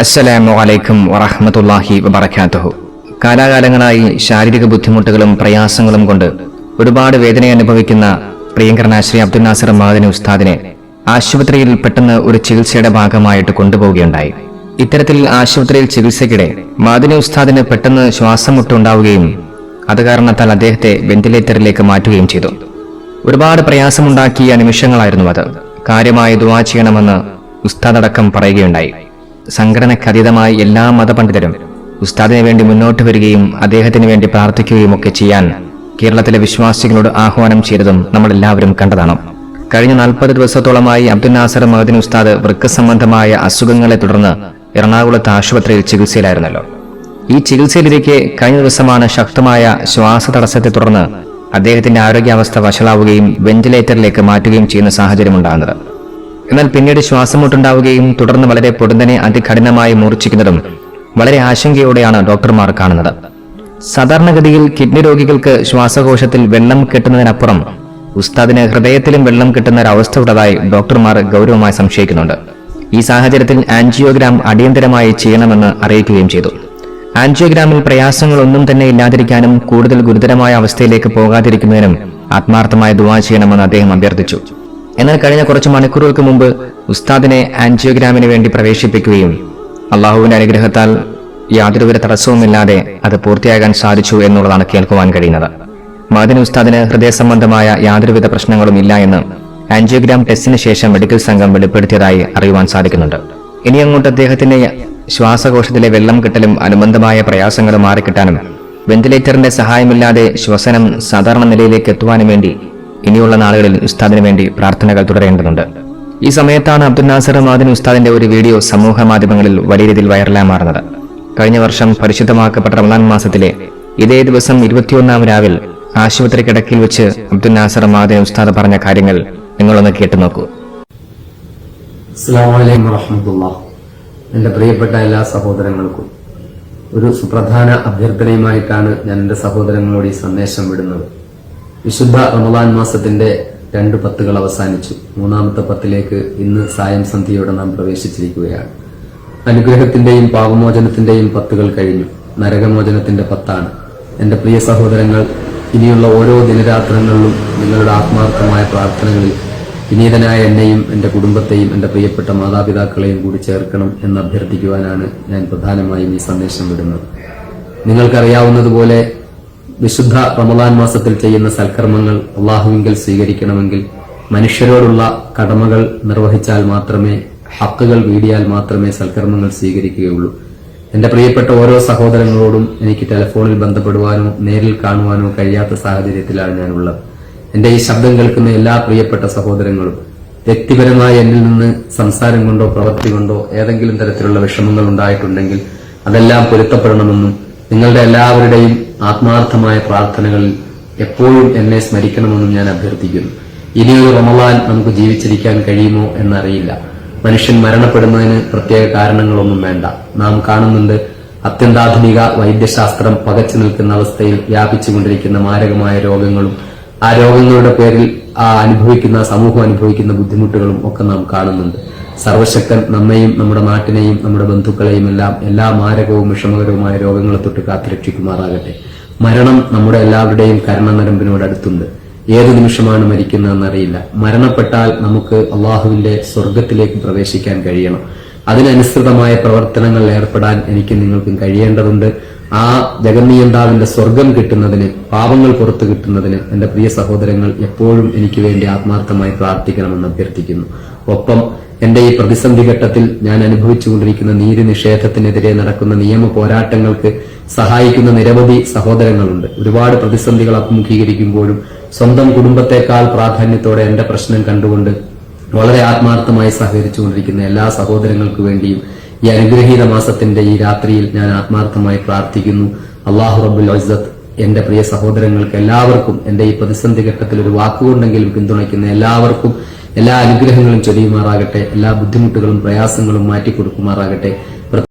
അസ്സലാമു അലൈക്കും വറഹ്മത്തുള്ളാഹി വബറകാതുഹു. കാലാകാലങ്ങളായി ശാരീരിക ബുദ്ധിമുട്ടുകളും പ്രയാസങ്ങളും കൊണ്ട് ഒരുപാട് വേദന അനുഭവിക്കുന്ന പ്രിയങ്കരനായ ശ്രീ അബ്ദുൽ നാസർ മഹദനി ഉസ്താദിനെ ആശുപത്രിയിൽ പെട്ടെന്ന് ഒരു ചികിത്സയുടെ ഭാഗമായിട്ട് കൊണ്ടുപോവുകയുണ്ടായി. ഇത്തരത്തിൽ ആശുപത്രിയിൽ ചികിത്സയ്ക്കിടെ മാദിനി ഉസ്താദിന് പെട്ടെന്ന് ശ്വാസം മുട്ടുണ്ടാവുകയും അത് കാരണത്താൽ അദ്ദേഹത്തെ വെന്റിലേറ്ററിലേക്ക് മാറ്റുകയും ചെയ്തു. ഒരുപാട് പ്രയാസമുണ്ടാക്കിയ നിമിഷങ്ങളായിരുന്നു അത്. കാര്യമായ ദുവാ ചെയ്യണമെന്ന് ഉസ്താദടക്കം പറയുകയുണ്ടായി. സംഘടനക്കതീതമായി എല്ലാ മതപണ്ഡിതരും ഉസ്താദിന് വേണ്ടി മുന്നോട്ട് വരികയും അദ്ദേഹത്തിന് വേണ്ടി പ്രാർത്ഥിക്കുകയും ഒക്കെ ചെയ്യാൻ കേരളത്തിലെ വിശ്വാസികളോട് ആഹ്വാനം ചെയ്തതും നമ്മൾ എല്ലാവരും കണ്ടതാണ്. കഴിഞ്ഞ നാൽപ്പത് ദിവസത്തോളമായി അബ്ദുൽ നാസർ മഹദിൻ ഉസ്താദ് വൃക്ക സംബന്ധമായ അസുഖങ്ങളെ തുടർന്ന് എറണാകുളത്ത് ആശുപത്രിയിൽ ചികിത്സയിലായിരുന്നല്ലോ. ഈ ചികിത്സയിലിരിക്കെ കഴിഞ്ഞ ദിവസമാണ് ശക്തമായ ശ്വാസ തടസ്സത്തെ തുടർന്ന് അദ്ദേഹത്തിന്റെ ആരോഗ്യാവസ്ഥ വഷളാവുകയും വെന്റിലേറ്ററിലേക്ക് മാറ്റുകയും ചെയ്യുന്ന സാഹചര്യമുണ്ടാകുന്നത് എന്നാൽ പിന്നീട് ശ്വാസമുട്ടുണ്ടാവുകയും തുടർന്ന് വളരെ പൊടുന്നനെ അതികഠിനമായി മൂർച്ഛിക്കുന്നതും വളരെ ആശങ്കയോടെയാണ് ഡോക്ടർമാർ കാണുന്നത്. സാധാരണഗതിയിൽ കിഡ്നി രോഗികൾക്ക് ശ്വാസകോശത്തിൽ വെള്ളം കിട്ടുന്നതിനപ്പുറം ഉസ്താദിന് ഹൃദയത്തിലും വെള്ളം കിട്ടുന്ന ഒരവസ്ഥ ഉള്ളതായി ഡോക്ടർമാർ ഗൗരവമായി സംശയിക്കുന്നുണ്ട്. ഈ സാഹചര്യത്തിൽ ആൻജിയോഗ്രാം അടിയന്തരമായി ചെയ്യണമെന്ന് അറിയിക്കുകയും ചെയ്തു. ആൻജിയോഗ്രാമിൽ പ്രയാസങ്ങളൊന്നും തന്നെ ഇല്ലാതിരിക്കാനും കൂടുതൽ ഗുരുതരമായ അവസ്ഥയിലേക്ക് പോകാതിരിക്കുന്നതിനും ആത്മാർത്ഥമായ ദുവാ ചെയ്യണമെന്ന് അദ്ദേഹം അഭ്യർത്ഥിച്ചു. എന്നാൽ കഴിഞ്ഞ കുറച്ച് മണിക്കൂറുകൾക്ക് മുമ്പ് ഉസ്താദിനെ ആൻജിയോഗ്രാമിന് വേണ്ടി പ്രവേശിപ്പിക്കുകയും അള്ളാഹുവിന്റെ അനുഗ്രഹത്താൽ യാതൊരുവിധ തടസ്സവുമില്ലാതെ അത് പൂർത്തിയാകാൻ സാധിച്ചു എന്നുള്ളതാണ് കേൾക്കുവാൻ കഴിയുന്നത്. മാതിന് ഉസ്താദിന് ഹൃദയ സംബന്ധമായ യാതൊരുവിധ പ്രശ്നങ്ങളും ഇല്ല എന്ന് ആൻജിയോഗ്രാം ടെസ്റ്റിന് ശേഷം മെഡിക്കൽ സംഘം വെളിപ്പെടുത്തിയതായി അറിയുവാൻ സാധിക്കുന്നുണ്ട്. ഇനി അങ്ങോട്ട് അദ്ദേഹത്തിന്റെ ശ്വാസകോശത്തിലെ വെള്ളം കിട്ടലും അനുബന്ധമായ പ്രയാസങ്ങളും മാറിക്കിട്ടാനും വെന്റിലേറ്ററിന്റെ സഹായമില്ലാതെ ശ്വസനം സാധാരണ നിലയിലേക്ക് എത്തുവാനും വേണ്ടി ഇനിയുള്ള നാളുകളിൽ ഉസ്താദിന് വേണ്ടി പ്രാർത്ഥനകൾ തുടരേണ്ടതുണ്ട്. ഈ സമയത്താണ് അബ്ദുൽ നാസർ മാദിൻ ഉസ്താദിന്റെ ഒരു വീഡിയോ സമൂഹ മാധ്യമങ്ങളിൽ വലിയ രീതിയിൽ വൈറലായി മാറുന്നത്. കഴിഞ്ഞ വർഷം പരിശുദ്ധമാക്കപ്പെട്ട റമദാൻ മാസത്തിലെ ഇതേ ദിവസം ഇരുപത്തിയൊന്നാം രാവിൽ ആശുപത്രി കിടക്കിൽ വെച്ച് അബ്ദുൽ നാസർ മാദിൻ ഉസ്താദ് പറഞ്ഞ കാര്യങ്ങൾ നിങ്ങളൊന്ന് കേട്ടു നോക്കൂ. എന്റെ പ്രിയപ്പെട്ട എല്ലാ സഹോദരങ്ങൾക്കും ഒരു സുപ്രധാന അഭ്യർത്ഥനയുമായിട്ടാണ് ഞാൻ എന്റെ സഹോദരങ്ങളോട് ഈ സന്ദേശം വിടുന്നത്. വിശുദ്ധ റമദാൻ മാസത്തിന്റെ രണ്ട് പത്തുകൾ അവസാനിച്ചു. മൂന്നാമത്തെ പത്തിലേക്ക് ഇന്ന് സായം സന്ധ്യയോടെ നാം പ്രവേശിച്ചിരിക്കുകയാണ്. അനുഗ്രഹത്തിന്റെയും പാപമോചനത്തിന്റെയും പത്തുകൾ കഴിഞ്ഞു. നരകമോചനത്തിന്റെ പത്താണ്. എന്റെ പ്രിയ സഹോദരങ്ങൾ ഇനിയുള്ള ഓരോ ദിനരാത്രങ്ങളിലും നിങ്ങളുടെ ആത്മാർത്ഥമായ പ്രാർത്ഥനകളിൽ വിനീതനായ എന്നെയും എന്റെ കുടുംബത്തെയും എന്റെ പ്രിയപ്പെട്ട മാതാപിതാക്കളെയും കൂടി ചേർക്കണം എന്ന് അഭ്യർത്ഥിക്കുവാനാണ് ഞാൻ പ്രധാനമായും ഈ സന്ദേശം വിടുന്നത്. നിങ്ങൾക്കറിയാവുന്നതുപോലെ വിശുദ്ധ റമദാൻ മാസത്തിൽ ചെയ്യുന്ന സൽക്കർമ്മങ്ങൾ അള്ളാഹുവിങ്കൽ സ്വീകരിക്കണമെങ്കിൽ മനുഷ്യരോടുള്ള കടമകൾ നിർവഹിച്ചാൽ മാത്രമേ ഹക്കുകൾ വീടിയാൽ മാത്രമേ സൽക്കർമ്മങ്ങൾ സ്വീകരിക്കുകയുള്ളൂ. എന്റെ പ്രിയപ്പെട്ട ഓരോ സഹോദരങ്ങളോടും എനിക്ക് ടെലിഫോണിൽ ബന്ധപ്പെടുവാനോ നേരിൽ കാണുവാനോ കഴിയാത്ത സാഹചര്യത്തിലാണ് ഞാനുള്ളത്. എന്റെ ഈ ശബ്ദം കേൾക്കുന്ന എല്ലാ പ്രിയപ്പെട്ട സഹോദരങ്ങളും വ്യക്തിപരമായി എന്നിൽ നിന്ന് സംസാരം കൊണ്ടോ പ്രവൃത്തി കൊണ്ടോ ഏതെങ്കിലും തരത്തിലുള്ള വിഷമങ്ങൾ ഉണ്ടായിട്ടുണ്ടെങ്കിൽ അതെല്ലാം പൊരുത്തപ്പെടണമെന്നും നിങ്ങളുടെ എല്ലാവരുടെയും ആത്മാർത്ഥമായ പ്രാർത്ഥനകളിൽ എപ്പോഴും എന്നെ സ്മരിക്കണമെന്നും ഞാൻ അഭ്യർത്ഥിക്കുന്നു. ഇനിയൊരു റമലാൻ നമുക്ക് ജീവിച്ചിരിക്കാൻ കഴിയുമോ എന്നറിയില്ല. മനുഷ്യൻ മരണപ്പെടുന്നതിന് പ്രത്യേക കാരണങ്ങളൊന്നും വേണ്ട. നാം കാണുന്നുണ്ട് അത്യന്താധുനിക വൈദ്യശാസ്ത്രം പകച്ചു നിൽക്കുന്ന അവസ്ഥയിൽ വ്യാപിച്ചുകൊണ്ടിരിക്കുന്ന മാരകമായ രോഗങ്ങളും ആ രോഗങ്ങളുടെ പേരിൽ ആ അനുഭവിക്കുന്ന സമൂഹം അനുഭവിക്കുന്ന ബുദ്ധിമുട്ടുകളും ഒക്കെ നാം കാണുന്നുണ്ട്. സർവശക്തൻ നമ്മയും നമ്മുടെ നാട്ടിനെയും നമ്മുടെ ബന്ധുക്കളെയും എല്ലാം എല്ലാ മാരകവും വിഷമകരവുമായ രോഗങ്ങളെ തൊട്ട് കാത്തുരക്ഷിക്കുമാറാകട്ടെ മരണം നമ്മുടെ എല്ലാവരുടെയും കരണനരമ്പിനോട് അടുത്തുണ്ട് ഏത് നിമിഷമാണ് മരിക്കുന്നതെന്നറിയില്ല. മരണപ്പെട്ടാൽ നമുക്ക് അള്ളാഹുവിന്റെ സ്വർഗത്തിലേക്ക് പ്രവേശിക്കാൻ കഴിയണം. അതിനനുസൃതമായ പ്രവർത്തനങ്ങൾ ഏർപ്പെടാൻ എനിക്ക് നിങ്ങൾക്കും കഴിയേണ്ടതുണ്ട്. ആ ജഗന്നിയന്താവിന്റെ സ്വർഗം കിട്ടുന്നതിന് പാപങ്ങൾ പുറത്തു കിട്ടുന്നതിന് എന്റെ പ്രിയ സഹോദരങ്ങൾ എപ്പോഴും എനിക്ക് വേണ്ടി ആത്മാർത്ഥമായി പ്രാർത്ഥിക്കണമെന്ന് അഭ്യർത്ഥിക്കുന്നു. ഒപ്പം എന്റെ ഈ പ്രതിസന്ധി ഘട്ടത്തിൽ ഞാൻ അനുഭവിച്ചുകൊണ്ടിരിക്കുന്ന നീതി നിഷേധത്തിനെതിരെ നടക്കുന്ന നിയമ പോരാട്ടങ്ങൾക്ക് സഹായിക്കുന്ന നിരവധി സഹോദരങ്ങളുണ്ട്. ഒരുപാട് പ്രതിസന്ധികൾ അഭിമുഖീകരിക്കുമ്പോഴും സ്വന്തം കുടുംബത്തെക്കാൾ പ്രാധാന്യത്തോടെ എന്റെ പ്രശ്നം കണ്ടുകൊണ്ട് വളരെ ആത്മാർത്ഥമായി സഹകരിച്ചുകൊണ്ടിരിക്കുന്ന എല്ലാ സഹോദരങ്ങൾക്ക് വേണ്ടിയും ഈ അനുഗ്രഹീത മാസത്തിന്റെ ഈ രാത്രിയിൽ ഞാൻ ആത്മാർത്ഥമായി പ്രാർത്ഥിക്കുന്നു. അള്ളാഹു റബുൽ അസത്ത് എന്റെ പ്രിയ സഹോദരങ്ങൾക്ക് എല്ലാവർക്കും എന്റെ ഈ പ്രതിസന്ധി ഘട്ടത്തിൽ ഒരു വാക്കുകൊണ്ടെങ്കിലും പിന്തുണയ്ക്കുന്ന എല്ലാവർക്കും എല്ലാ അനുഗ്രഹങ്ങളും ചൊരിയുമാറാകട്ടെ എല്ലാ ബുദ്ധിമുട്ടുകളും പ്രയാസങ്ങളും മാറ്റിക്കൊടുക്കുമാറാകട്ടെ.